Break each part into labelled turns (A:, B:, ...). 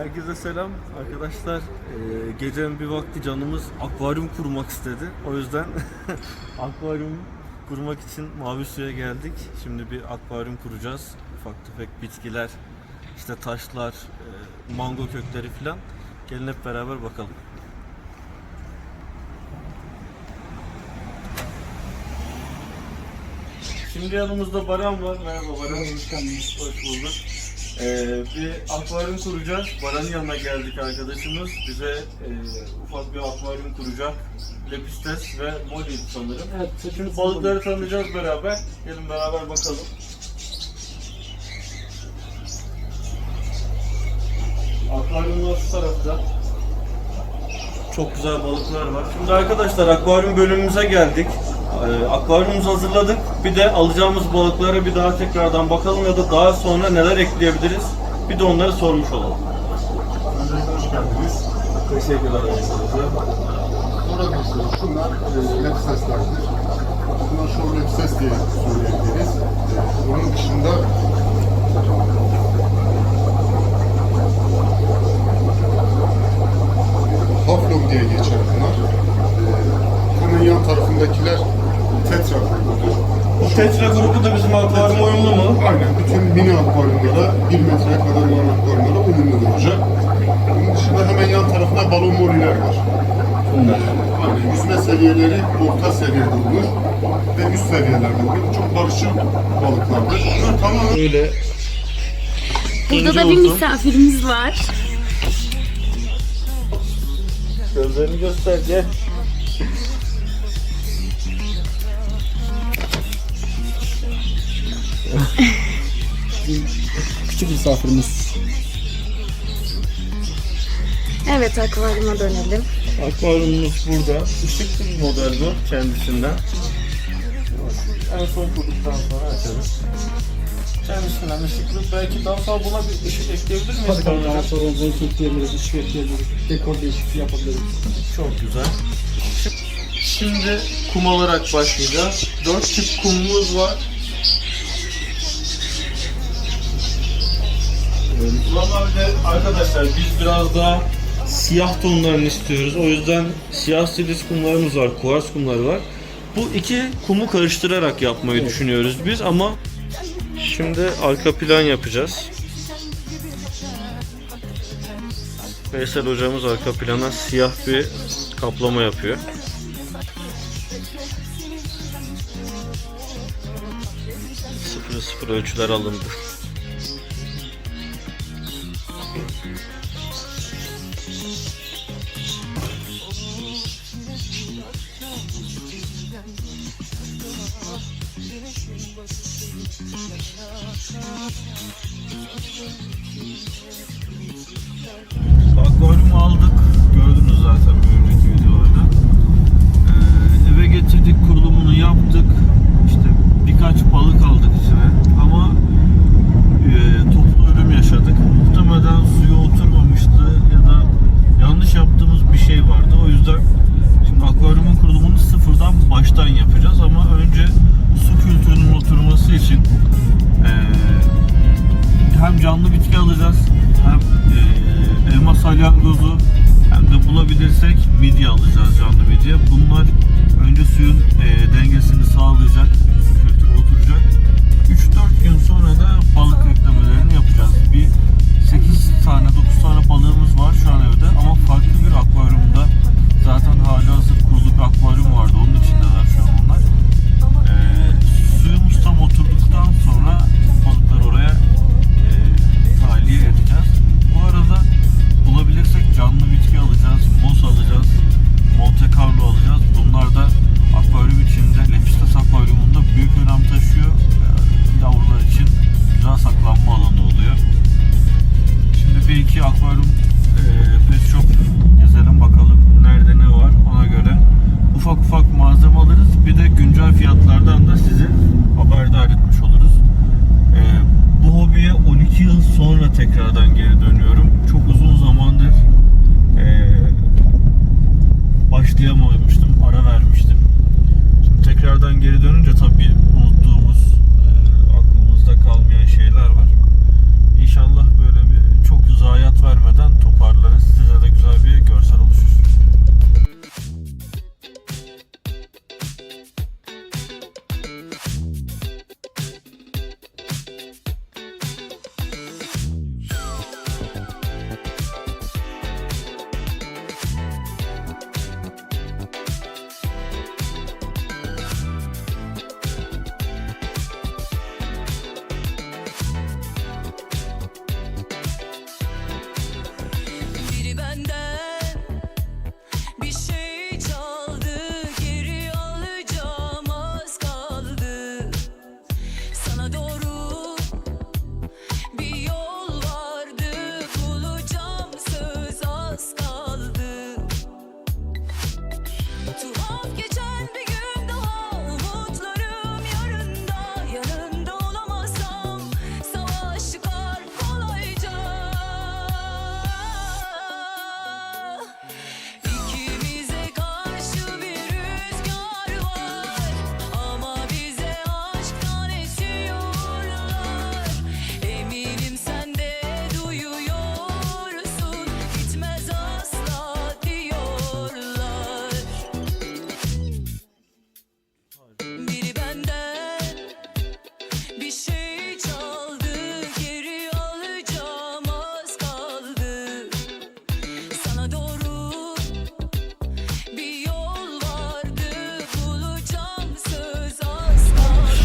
A: Herkese selam arkadaşlar. Ee, gecenin bir vakti canımız akvaryum kurmak istedi. O yüzden akvaryum kurmak için mavi suya geldik. Şimdi bir akvaryum kuracağız. Ufak tefek bitkiler, işte taşlar, e, mango kökleri falan. Gelin hep beraber bakalım. Şimdi yanımızda Baran var. Merhaba Baran. Hoş bulduk. Ee, bir akvaryum kuracağız. Baran'ın yanına geldik arkadaşımız. Bize e, ufak bir akvaryum kuracak. Lepistes ve Molly sanırım.
B: Evet,
A: Şimdi balıkları tanıyacağız beraber. Gelin beraber bakalım. Akvaryumlar şu tarafta. Çok güzel balıklar var. Şimdi arkadaşlar akvaryum bölümümüze geldik. Ee, akvaryumumuzu hazırladık. Bir de alacağımız balıklara bir daha tekrardan bakalım ya da daha sonra neler ekleyebiliriz. Bir de onları sormuş olalım.
C: Öncelikle hoş geldiniz.
A: Teşekkürler.
C: Burada bakıyoruz. Şunlar e, lepseslerdir. Bunlar şov lepses diye söyleyebiliriz. E, onun dışında Haflon diye geçer bunlar. E, hemen yan tarafındakiler tetra grubudur.
A: Bu tetra grubu da bizim akvaryum uyumlu mu?
C: Aynen bütün mini akvaryumlara, 1 metreye kadar olan akvaryumlara uyumlu olacak. Bunun dışında hemen yan tarafında balon moliler var.
A: Bunlar.
C: Aynen yüzme seviyeleri orta seviyede olur ve üst seviyelerde olur. Çok barışık balıklardır. Bunlar tamamen
A: Böyle
B: Burada da bir misafirimiz var.
A: Gözlerini göster gel.
B: Küçük misafirimiz. Evet akvaryuma dönelim.
A: Akvaryumumuz burada. Işıklı bir model bu kendisinden. En son kurduktan sonra açarız. Kendisinden ışıklı. Belki daha sonra buna bir ışık ekleyebilir miyiz?
D: Tabii tabii daha sonra renk ekleyebiliriz, ışık ekleyebiliriz, dekor değişikliği yapabiliriz.
A: Çok güzel. Şimdi kum alarak başlayacağız. Dört tip kumumuz var. Normalde arkadaşlar biz biraz daha siyah tonlarını istiyoruz. O yüzden siyah silis kumlarımız var, kuvars kumları var. Bu iki kumu karıştırarak yapmayı düşünüyoruz biz ama şimdi arka plan yapacağız. Veysel hocamız arka plana siyah bir kaplama yapıyor. Sıfır sıfır ölçüler alındı. Başlayamamıştım, ara vermiştim. Şimdi tekrardan geri dönünce tabii unuttuğumuz, ee, aklımızda kalmayan şeyler var. İnşallah böyle bir çok zayiat vermeden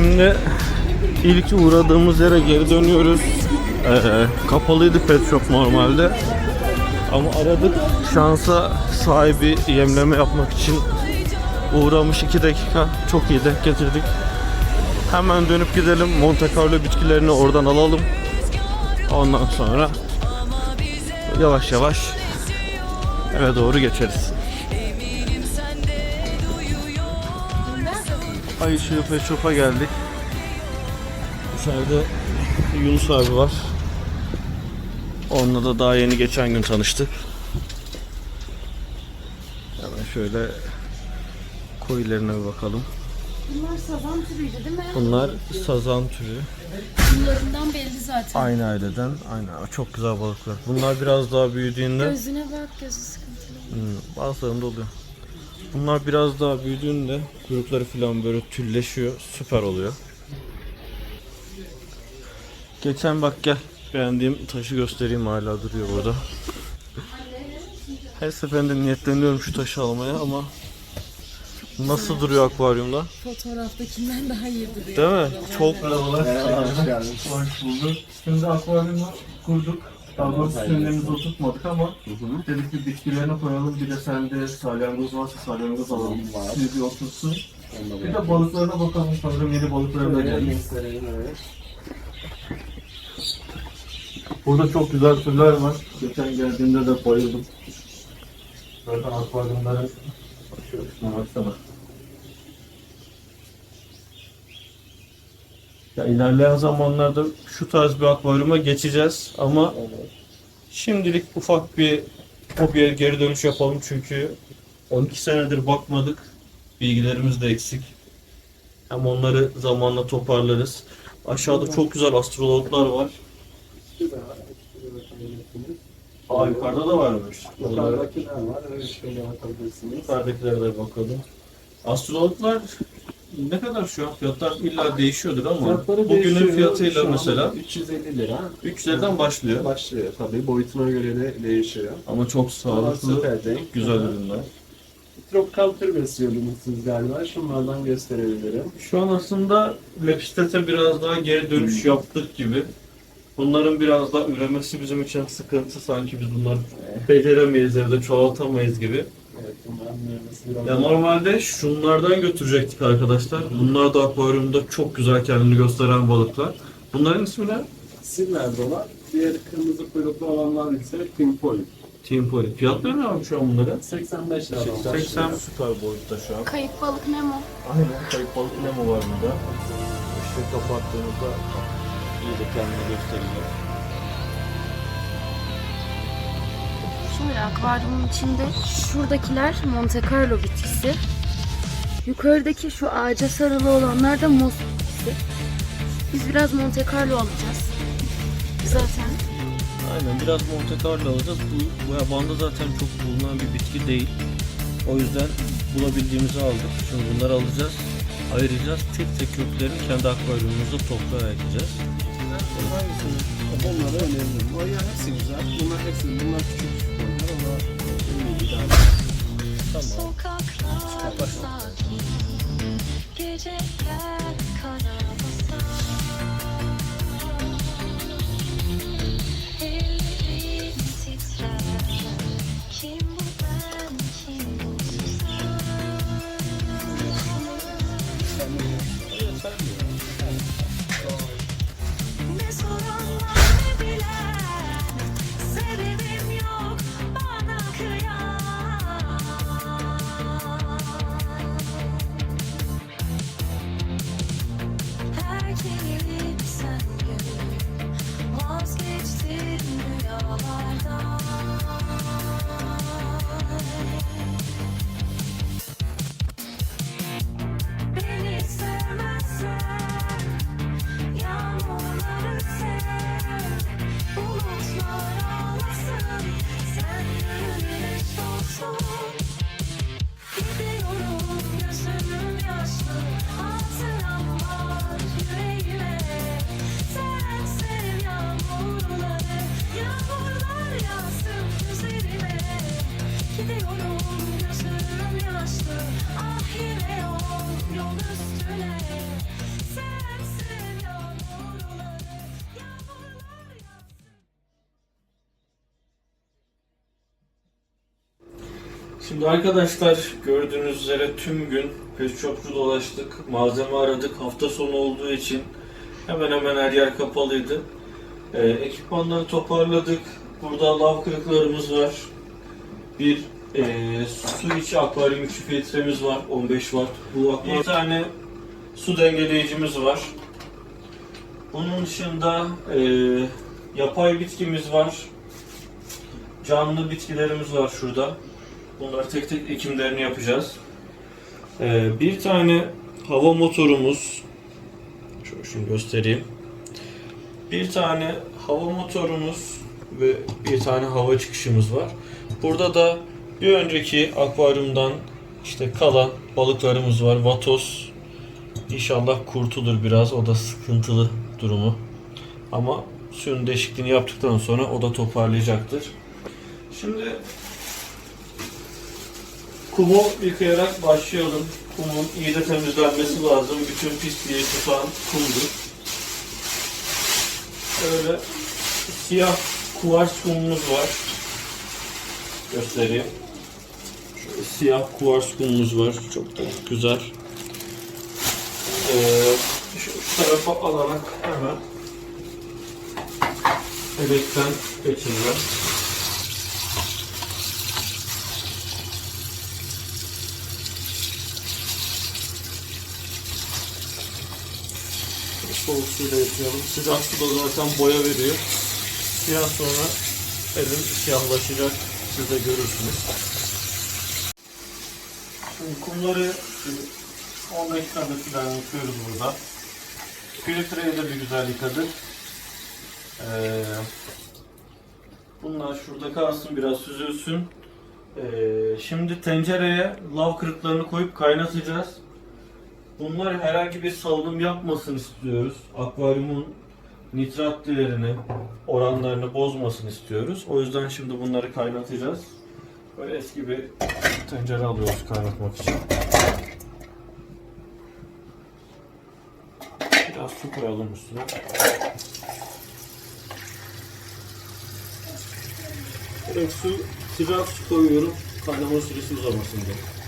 A: Şimdi ilk uğradığımız yere geri dönüyoruz. Ee, kapalıydı pet shop normalde. Ama aradık. Şansa sahibi yemleme yapmak için uğramış 2 dakika. Çok iyi denk getirdik. Hemen dönüp gidelim. Monte Carlo bitkilerini oradan alalım. Ondan sonra yavaş yavaş eve doğru geçeriz. Ay ışığı Pet Shop'a geldik. İçeride Yunus abi var. Onunla da daha yeni geçen gün tanıştık. Hemen şöyle koyularına bir bakalım.
B: Bunlar sazan türüydü değil mi?
A: Bunlar sazan türü.
B: Bunlarından belli zaten.
A: Aynı aileden. Aynı. Çok güzel balıklar. Bunlar biraz daha büyüdüğünde
B: Gözüne bak gözü sıkıntılı.
A: Hmm, bazılarında oluyor. Bunlar biraz daha büyüdüğünde kuyrukları falan böyle tülleşiyor. Süper oluyor. Geçen bak gel. Beğendiğim taşı göstereyim hala duruyor burada. Her seferinde niyetleniyorum şu taşı almaya ama nasıl duruyor akvaryumda?
B: Fotoğraftakinden daha iyi duruyor.
A: Değil mi? Çok
C: Hoş geldin.
A: Hoş bulduk. Şimdi akvaryumu kurduk. Daha doğrusu sünneğimizi oturtmadık ama dedik bir bitkilerini koyalım. Bir de sende salyangoz varsa salyangoz alalım. Siz bir otursun. Bir de balıklarına bakalım. Sanırım yeni balıkları da gelmiş. Burada çok güzel türler var. Geçen geldiğimde de bayıldım. Zaten akvaryumların Şöyle şuna baksana. Ya ilerleyen zamanlarda şu tarz bir akvaryuma geçeceğiz ama şimdilik ufak bir hobiye geri dönüş yapalım çünkü 12 senedir bakmadık. Bilgilerimiz de eksik. Hem onları zamanla toparlarız. Aşağıda çok güzel astrologlar var. Aa yukarıda da varmış.
D: Yukarıdakiler var. Evet şöyle bakabilirsiniz.
A: Yukarıdakilere de bakalım. Astrologlar ne kadar şu an? Fiyatlar illa değişiyordur ama
D: Fiyatları
A: bugünün
D: değişiyor.
A: fiyatıyla
D: Şu an
A: mesela
D: 350 lira
A: 300'lerden başlıyor.
D: başlıyor tabii. Boyutuna göre de değişiyor.
A: Ama çok sağlıklı,
D: süper denk.
A: güzel ürünler.
D: Tropikal tür besliyordunuz siz galiba. Şunlardan gösterebilirim.
A: Şu an aslında Lepistes'e biraz daha geri dönüş yaptık gibi. Bunların biraz daha üremesi bizim için sıkıntı. Sanki biz bunları beceremeyiz evde çoğaltamayız gibi. Ya normalde şunlardan götürecektik arkadaşlar. Bunlar da akvaryumda çok güzel kendini gösteren balıklar. Bunların ismi ne?
D: Silver dolar. Diğer kırmızı kuyruklu olanlar ise Pimpol.
A: Team Poly. Fiyatları ne abi şu an bunların?
D: 85 lira.
A: 80 süper boyutta şu an.
B: Kayıp balık Nemo.
A: Aynen kayıp balık Nemo var burada. İşte kapattığımızda iyice kendini gösteriyor.
B: Şöyle akvaryumun içinde şuradakiler Monte Carlo bitkisi. Yukarıdaki şu ağaca sarılı olanlar da mos bitkisi. Biz biraz Monte Carlo alacağız. Zaten
A: Aynen biraz Monte Carlo alacağız. Bu, bu yabanda zaten çok bulunan bir bitki değil. O yüzden bulabildiğimizi aldık. Şimdi bunları alacağız. Ayıracağız. Tek tek köklerini kendi akvaryumumuzda toprağa ekeceğiz.
D: Onları öneririm. O ya hepsi güzel. Bunlar hepsi, bunlar küçük
E: Sokaklar sakin, geceler karabasan.
A: Şimdi arkadaşlar gördüğünüz üzere tüm gün pet shop'u dolaştık. Malzeme aradık. Hafta sonu olduğu için hemen hemen her yer kapalıydı. Ee, ekipmanları toparladık. Burada lav kırıklarımız var. Bir e, su içi akvaryum içi filtremiz var 15 watt. Bu akvaryum- bir tane su dengeleyicimiz var. Bunun dışında e, yapay bitkimiz var. Canlı bitkilerimiz var şurada. Bunları tek tek ekimlerini yapacağız. Ee, bir tane hava motorumuz. Şöyle şunu göstereyim. Bir tane hava motorumuz ve bir tane hava çıkışımız var. Burada da bir önceki akvaryumdan işte kalan balıklarımız var. Vatos. İnşallah kurtulur biraz. O da sıkıntılı durumu. Ama suyun değişikliğini yaptıktan sonra o da toparlayacaktır. Şimdi kumu yıkayarak başlayalım. Kumun iyi de temizlenmesi lazım. Bütün pisliği tutan kumdur. Şöyle siyah kuvars kumumuz var. Göstereyim. Şöyle siyah kuvars kumumuz var. Çok da güzel. Ee, şu, şu tarafa alarak hemen elekten geçireceğim. Soğuk suyla yıkayalım. Sıcak su da zaten boya veriyor. Biraz sonra elim siyahlaşacak. Siz de görürsünüz. Şimdi kumları şimdi 10 dakikada falan yıkıyoruz burada. Filtreyi de bir güzel yıkadık. Ee, bunlar şurada kalsın biraz süzülsün. Ee, şimdi tencereye lav kırıklarını koyup kaynatacağız. Bunlar herhangi bir salınım yapmasın istiyoruz. Akvaryumun nitrat değerini, oranlarını bozmasın istiyoruz. O yüzden şimdi bunları kaynatacağız. Böyle eski bir tencere alıyoruz kaynatmak için. Biraz su koyalım üstüne. Direkt su, sıcak su koyuyorum. Kaynama süresi uzamasın diye.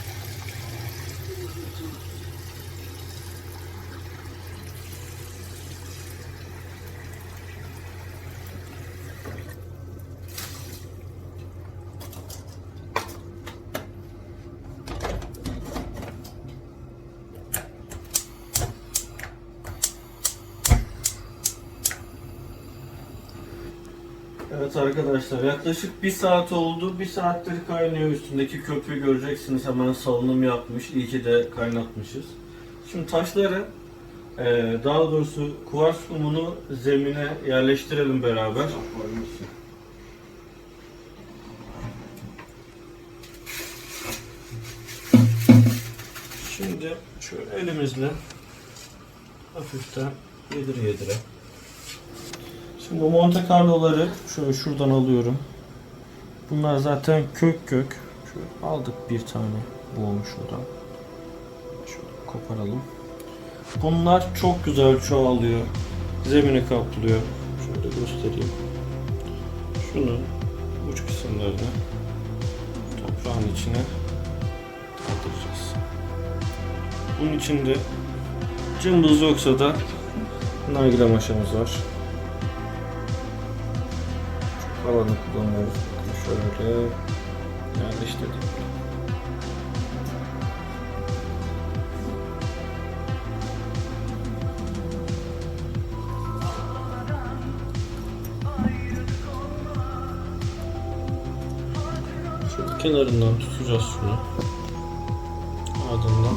A: Evet arkadaşlar yaklaşık bir saat oldu. Bir saattir kaynıyor üstündeki köpüğü göreceksiniz. Hemen salınım yapmış. İyi ki de kaynatmışız. Şimdi taşları e, daha doğrusu kuvars kumunu zemine yerleştirelim beraber. Şimdi şöyle elimizle hafiften yedire yedire Şimdi bu Monte Carlo'ları şöyle şuradan alıyorum. Bunlar zaten kök kök. Şöyle aldık bir tane boğmuş şuradan. Şöyle koparalım. Bunlar çok güzel çoğalıyor. Zemini kaplıyor. Şöyle göstereyim. Şunu uç kısımlarını toprağın içine kaldıracağız. Bunun içinde cımbız yoksa da nargile maşamız var. Alanı kullanıyoruz. Şöyle yerleştirdik. Şöyle kenarından tutacağız şunu. Ardından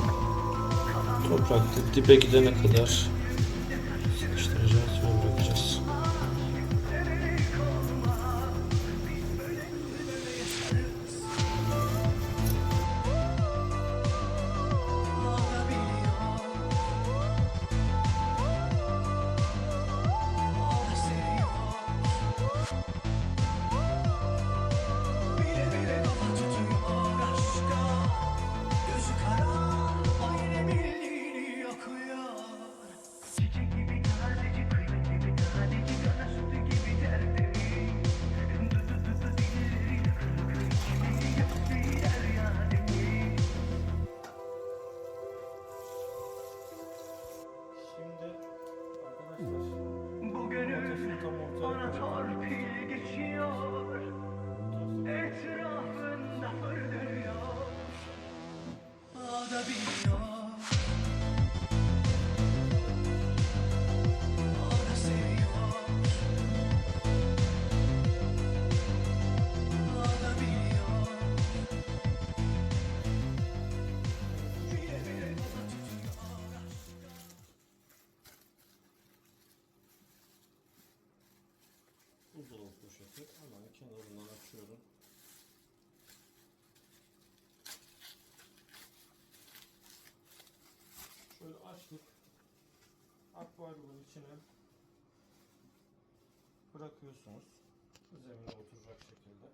A: toprakta dibe gidene kadar sıkıştıracağız poşeti hemen kenarından açıyorum. Şöyle açtık. Akvaryumun içine bırakıyorsunuz. Zemine oturacak şekilde.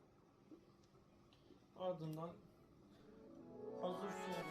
A: Ardından hazır su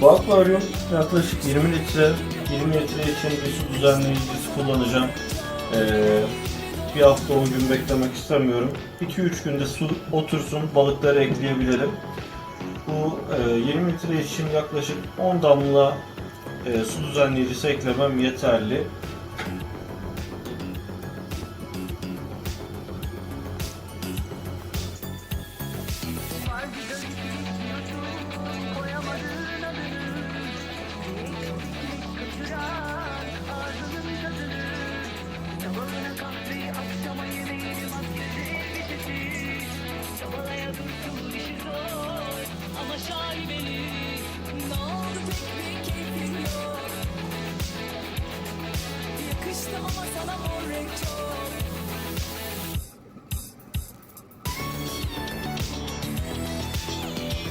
A: Bu akvaryum yaklaşık 20 litre, 20 litre için bir su düzenleyicisi kullanacağım. Ee, bir hafta 10 gün beklemek istemiyorum. 2-3 günde su otursun, balıkları ekleyebilirim. Bu e, 20 litre için yaklaşık 10 damla e, su düzenleyicisi eklemem yeterli.
E: Çok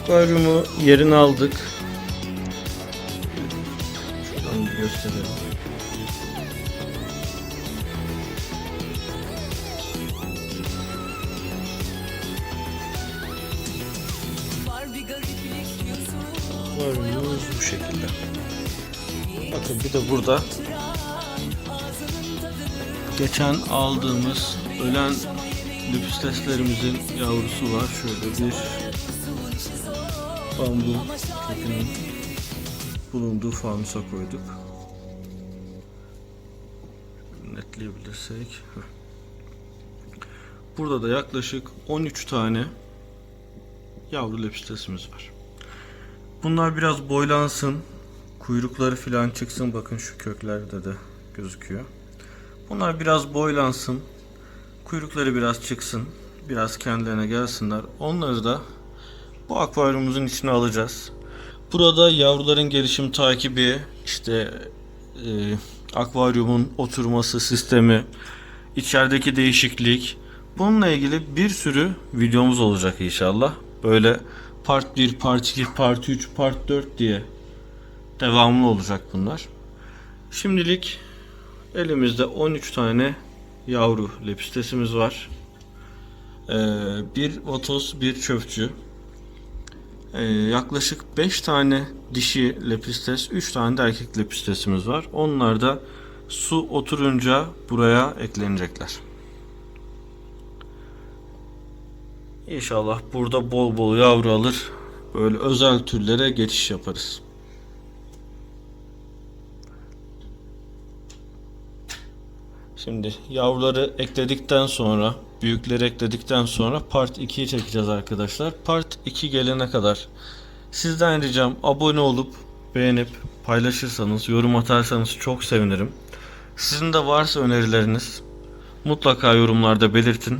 A: Akvaryumu yerine aldık. Akvaryumumuz bu şekilde. Bakın bir de burada geçen aldığımız ölen lüpüsteslerimizin yavrusu var. Şöyle bir bambu kökünün bulunduğu fanusa koyduk. Netleyebilirsek. Burada da yaklaşık 13 tane yavru lepistesimiz var. Bunlar biraz boylansın. Kuyrukları filan çıksın. Bakın şu köklerde de gözüküyor. Bunlar biraz boylansın. Kuyrukları biraz çıksın. Biraz kendilerine gelsinler. Onları da bu akvaryumumuzun içine alacağız. Burada yavruların gelişim takibi, işte e, akvaryumun oturması sistemi, içerideki değişiklik. Bununla ilgili bir sürü videomuz olacak inşallah. Böyle part 1, part 2, part 3, part 4 diye devamlı olacak bunlar. Şimdilik elimizde 13 tane yavru lepistesimiz var. Ee, bir vatoz, bir çöpçü. Ee, yaklaşık 5 tane dişi lepistes, 3 tane de erkek lepistesimiz var. Onlar da su oturunca buraya eklenecekler. İnşallah burada bol bol yavru alır. Böyle özel türlere geçiş yaparız. Şimdi yavruları ekledikten sonra, büyükleri ekledikten sonra part 2'yi çekeceğiz arkadaşlar. Part 2 gelene kadar sizden ricam abone olup beğenip paylaşırsanız, yorum atarsanız çok sevinirim. Sizin de varsa önerileriniz mutlaka yorumlarda belirtin.